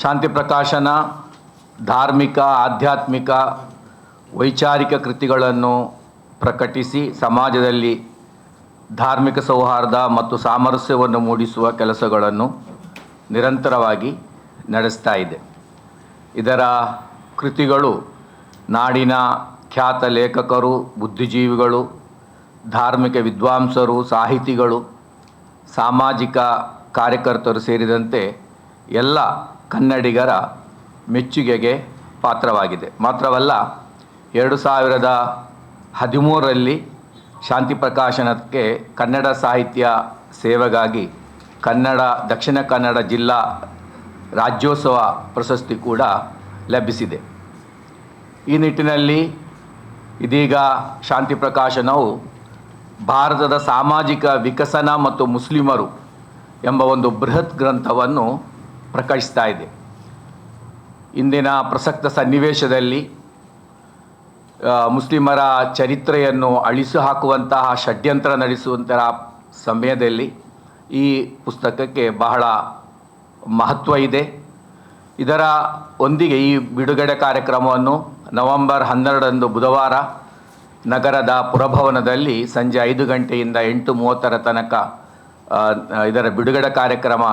ಶಾಂತಿ ಪ್ರಕಾಶನ, ಧಾರ್ಮಿಕ, ಆಧ್ಯಾತ್ಮಿಕ, ವೈಚಾರಿಕ ಕೃತಿಗಳನ್ನು ಪ್ರಕಟಿಸಿ ಸಮಾಜದಲ್ಲಿ ಧಾರ್ಮಿಕ ಸೌಹಾರ್ದ ಮತ್ತು ಸಾಮರಸ್ಯವನ್ನು ಮೂಡಿಸುವ ಕೆಲಸಗಳನ್ನು ನಿರಂತರವಾಗಿ ನಡೆಸ್ತಾ ಇದೆ. ಇದರ ಕೃತಿಗಳು ನಾಡಿನ ಖ್ಯಾತ ಲೇಖಕರು, ಬುದ್ಧಿಜೀವಿಗಳು, ಧಾರ್ಮಿಕ ವಿದ್ವಾಂಸರು, ಸಾಹಿತಿಗಳು, ಸಾಮಾಜಿಕ ಕಾರ್ಯಕರ್ತರು ಸೇರಿದಂತೆ ಎಲ್ಲ ಕನ್ನಡಿಗರ ಮೆಚ್ಚುಗೆಗೆ ಪಾತ್ರವಾಗಿದೆ. ಮಾತ್ರವಲ್ಲ, ಎರಡು ಸಾವಿರದ ಹದಿಮೂರರಲ್ಲಿ ಶಾಂತಿ ಪ್ರಕಾಶನಕ್ಕೆ ಕನ್ನಡ ಸಾಹಿತ್ಯ ಸೇವೆಗಾಗಿ ಕನ್ನಡ, ದಕ್ಷಿಣ ಕನ್ನಡ ಜಿಲ್ಲಾ ರಾಜ್ಯೋತ್ಸವ ಪ್ರಶಸ್ತಿ ಕೂಡ ಲಭಿಸಿದೆ. ಈ ನಿಟ್ಟಿನಲ್ಲಿ ಇದೀಗ ಶಾಂತಿ ಪ್ರಕಾಶನವು ಭಾರತದ ಸಾಮಾಜಿಕ ವಿಕಸನ ಮತ್ತು ಮುಸ್ಲಿಮರು ಎಂಬ ಒಂದು ಬೃಹತ್ ಗ್ರಂಥವನ್ನು ಪ್ರಕಟಿಸ್ತಾ ಇದೆ. ಇಂದಿನ ಪ್ರಸಕ್ತ ಸನ್ನಿವೇಶದಲ್ಲಿ ಮುಸ್ಲಿಮರ ಚರಿತ್ರೆಯನ್ನು ಅಳಿಸಿ ಹಾಕುವಂತಹ ಷಡ್ಯಂತ್ರ ನಡೆಸುವಂತಹ ಸಮಯದಲ್ಲಿ ಈ ಪುಸ್ತಕಕ್ಕೆ ಬಹಳ ಮಹತ್ವ ಇದೆ. ಇದರ ಒಂದಿಗೆ ಈ ಬಿಡುಗಡೆ ಕಾರ್ಯಕ್ರಮವನ್ನು ನವೆಂಬರ್ ಹನ್ನೆರಡರಂದು ಬುಧವಾರ ನಗರದ ಪುರಭವನದಲ್ಲಿ ಸಂಜೆ ಐದು ಗಂಟೆಯಿಂದ ಎಂಟು ಮೂವತ್ತರ ತನಕ ಇದರ ಬಿಡುಗಡೆ ಕಾರ್ಯಕ್ರಮ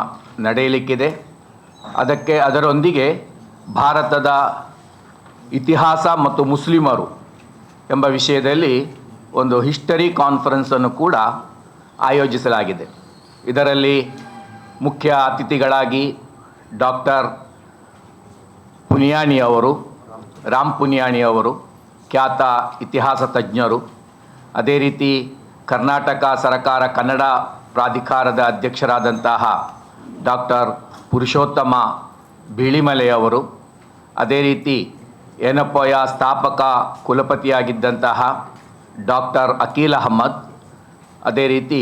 ನಡೆಯಲಿಕ್ಕಿದೆ. ಅದಕ್ಕೆ ಅದರೊಂದಿಗೆ ಭಾರತದ ಇತಿಹಾಸ ಮತ್ತು ಮುಸ್ಲಿಮರು ಎಂಬ ವಿಷಯದಲ್ಲಿ ಒಂದು ಹಿಸ್ಟರಿ ಕಾನ್ಫರೆನ್ಸನ್ನು ಕೂಡ ಆಯೋಜಿಸಲಾಗಿದೆ. ಇದರಲ್ಲಿ ಮುಖ್ಯ ಅತಿಥಿಗಳಾಗಿ ಡಾಕ್ಟರ್ ಪುನಿಯಾಣಿ ಅವರು, ರಾಮ್ ಪುನಿಯಾಣಿ ಅವರು, ಖ್ಯಾತ ಇತಿಹಾಸ ತಜ್ಞರು, ಅದೇ ರೀತಿ ಕರ್ನಾಟಕ ಸರಕಾರ ಕನ್ನಡ ಪ್ರಾಧಿಕಾರದ ಅಧ್ಯಕ್ಷರಾದಂತಹ ಡಾಕ್ಟರ್ ಪುರುಷೋತ್ತಮ ಬಿಳಿಮಲೆಯವರು, ಅದೇ ರೀತಿ ಏನಪ್ಪಯ್ಯ ಸ್ಥಾಪಕ ಕುಲಪತಿಯಾಗಿದ್ದಂತಹ ಡಾಕ್ಟರ್ ಅಕೀಲ್ ಅಹಮ್ಮದ್, ಅದೇ ರೀತಿ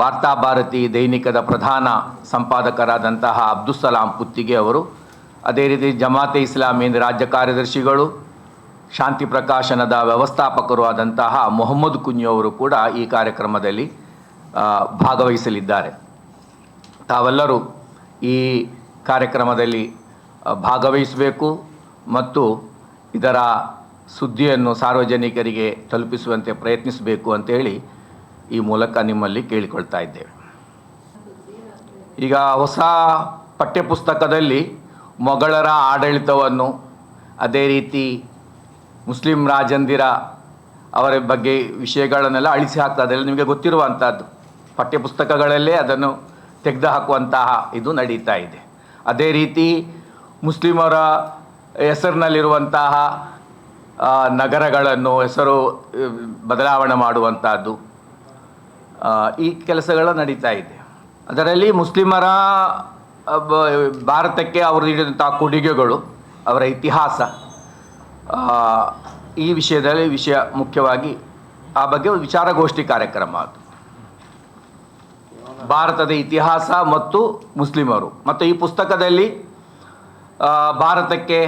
ವಾರ್ತಾಭಾರತಿ ದೈನಿಕದ ಪ್ರಧಾನ ಸಂಪಾದಕರಾದಂತಹ ಅಬ್ದುಸಲಾಂ ಪುತ್ತಿಗೆ ಅವರು, ಅದೇ ರೀತಿ ಜಮಾತೆ ಇಸ್ಲಾಮಿನ ರಾಜ್ಯ ಕಾರ್ಯದರ್ಶಿಗಳು, ಶಾಂತಿ ಪ್ರಕಾಶನದ ವ್ಯವಸ್ಥಾಪಕರು ಆದಂತಹ ಮೊಹಮ್ಮದ್ ಕುಂಜು ಅವರು ಕೂಡ ಈ ಕಾರ್ಯಕ್ರಮದಲ್ಲಿ ಭಾಗವಹಿಸಲಿದ್ದಾರೆ. ತಾವೆಲ್ಲರೂ ಈ ಕಾರ್ಯಕ್ರಮದಲ್ಲಿ ಭಾಗವಹಿಸಬೇಕು ಮತ್ತು ಇದರ ಸುದ್ದಿಯನ್ನು ಸಾರ್ವಜನಿಕರಿಗೆ ತಲುಪಿಸುವಂತೆ ಪ್ರಯತ್ನಿಸಬೇಕು ಅಂತೇಳಿ ಈ ಮೂಲಕ ನಿಮ್ಮಲ್ಲಿ ಕೇಳಿಕೊಳ್ತಾ ಇದ್ದೇವೆ. ಈಗ ಹೊಸ ಪಠ್ಯಪುಸ್ತಕದಲ್ಲಿ ಮೊಘಲರ ಆಡಳಿತವನ್ನು ಅದೇ ರೀತಿ ಮುಸ್ಲಿಂ ರಾಜಂದಿರ ಅವರ ಬಗ್ಗೆ ವಿಷಯಗಳನ್ನೆಲ್ಲ ಅಳಿಸಿ ಹಾಕ್ತದೆ ನಿಮಗೆ ಗೊತ್ತಿರುವಂಥದ್ದು ಪಠ್ಯಪುಸ್ತಕಗಳಲ್ಲೇ ಅದನ್ನು ತೆಗೆದು ಹಾಕುವಂತಹ ಇದು ನಡೀತಾ ಇದೆ. ಅದೇ ರೀತಿ ಮುಸ್ಲಿಮರ ಹೆಸರಿನಲ್ಲಿರುವಂತಹ ನಗರಗಳನ್ನು ಹೆಸರು ಬದಲಾವಣೆ ಮಾಡುವಂಥದ್ದು ಈ ಕೆಲಸಗಳು ನಡೀತಾ ಇದೆ. ಅದರಲ್ಲಿ ಮುಸ್ಲಿಮರ ಭಾರತಕ್ಕೆ ಅವರು ನೀಡಿದಂಥ ಕೊಡುಗೆಗಳು, ಅವರ ಇತಿಹಾಸ ಈ ವಿಷಯದಲ್ಲಿ ವಿಷಯ ಮುಖ್ಯವಾಗಿ ಆ ಬಗ್ಗೆ ವಿಚಾರಗೋಷ್ಠಿ ಕಾರ್ಯಕ್ರಮ ಅದು. ಭಾರತದ ಇತಿಹಾಸ ಮತ್ತು ಮುಸ್ಲಿಮರು. ಮತ್ತು ಈ ಪುಸ್ತಕದಲ್ಲಿ ಭಾರತಕ್ಕೆ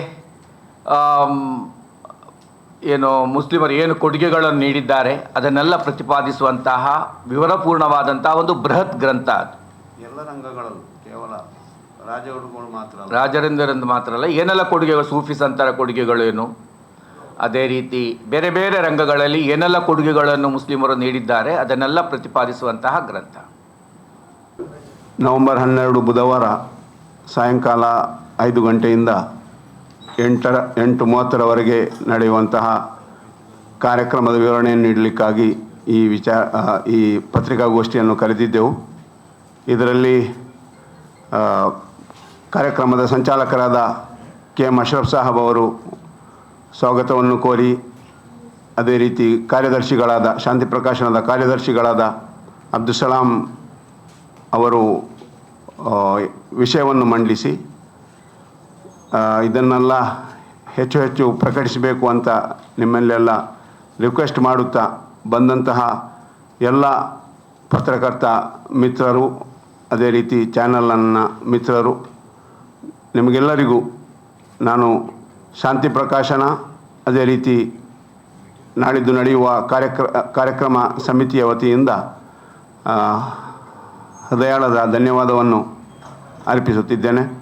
ಏನು ಮುಸ್ಲಿಮರು ಏನು ಕೊಡುಗೆಗಳನ್ನು ನೀಡಿದ್ದಾರೆ ಅದನ್ನೆಲ್ಲ ಪ್ರತಿಪಾದಿಸುವಂತಹ ವಿವರಪೂರ್ಣವಾದಂತಹ ಒಂದು ಬೃಹತ್ ಗ್ರಂಥ ಅದು. ಎಲ್ಲ ರಂಗಗಳಲ್ಲೂ ಕೇವಲ ರಾಜ ಹುಡುಗರು ಮಾತ್ರ ರಾಜರಿಂದರಿಂದ ಮಾತ್ರ ಅಲ್ಲ ಏನೆಲ್ಲ ಕೊಡುಗೆಗಳು ಸೂಫಿ ಸಂತರ ಕೊಡುಗೆಗಳೇನು ಅದೇ ರೀತಿ ಬೇರೆ ಬೇರೆ ರಂಗಗಳಲ್ಲಿ ಏನೆಲ್ಲ ಕೊಡುಗೆಗಳನ್ನು ಮುಸ್ಲಿಮರು ನೀಡಿದ್ದಾರೆ ಅದನ್ನೆಲ್ಲ ಪ್ರತಿಪಾದಿಸುವಂತಹ ಗ್ರಂಥ. ನವೆಂಬರ್ ಹನ್ನೆರಡು ಬುಧವಾರ ಸಾಯಂಕಾಲ ಐದು ಗಂಟೆಯಿಂದ ಎಂಟರ, ಎಂಟು ಮೂವತ್ತರವರೆಗೆ ನಡೆಯುವಂತಹ ಕಾರ್ಯಕ್ರಮದ ವಿವರಣೆಯನ್ನು ನೀಡಲಿಕ್ಕಾಗಿ ಈ ವಿಚಾರ ಈ ಪತ್ರಿಕಾಗೋಷ್ಠಿಯನ್ನು ಕರೆದಿದ್ದೆವು. ಇದರಲ್ಲಿ ಕಾರ್ಯಕ್ರಮದ ಸಂಚಾಲಕರಾದ ಕೆ ಎಂ ಅಶ್ರಫ್ ಸಾಹಬ್ ಅವರು ಸ್ವಾಗತವನ್ನು ಕೋರಿ, ಅದೇ ರೀತಿ ಕಾರ್ಯದರ್ಶಿಗಳಾದ ಶಾಂತಿ ಪ್ರಕಾಶನದ ಕಾರ್ಯದರ್ಶಿಗಳಾದ ಅಬ್ದುಸಲಾಂ ಅವರು ವಿಷಯವನ್ನು ಮಂಡಿಸಿ ಇದನ್ನೆಲ್ಲ ಹೆಚ್ಚು ಹೆಚ್ಚು ಪ್ರಕಟಿಸಬೇಕು ಅಂತ ನಿಮ್ಮಲ್ಲೆಲ್ಲ ರಿಕ್ವೆಸ್ಟ್ ಮಾಡುತ್ತಾ ಬಂದಂತಹ ಎಲ್ಲ ಪತ್ರಕರ್ತ ಮಿತ್ರರು, ಅದೇ ರೀತಿ ಚಾನಲನ್ನು ಮಿತ್ರರು, ನಿಮಗೆಲ್ಲರಿಗೂ ನಾನು ಶಾಂತಿ ಪ್ರಕಾಶನ, ಅದೇ ರೀತಿ ನಾಡಿದ್ದು ನಡೆಯುವ ಕಾರ್ಯಕ್ರ, ಕಾರ್ಯಕ್ರಮ ಸಮಿತಿಯ ವತಿಯಿಂದ ಹೃದಯಾಳದ ಧನ್ಯವಾದವನ್ನು ಅರ್ಪಿಸುತ್ತಿದ್ದೇನೆ.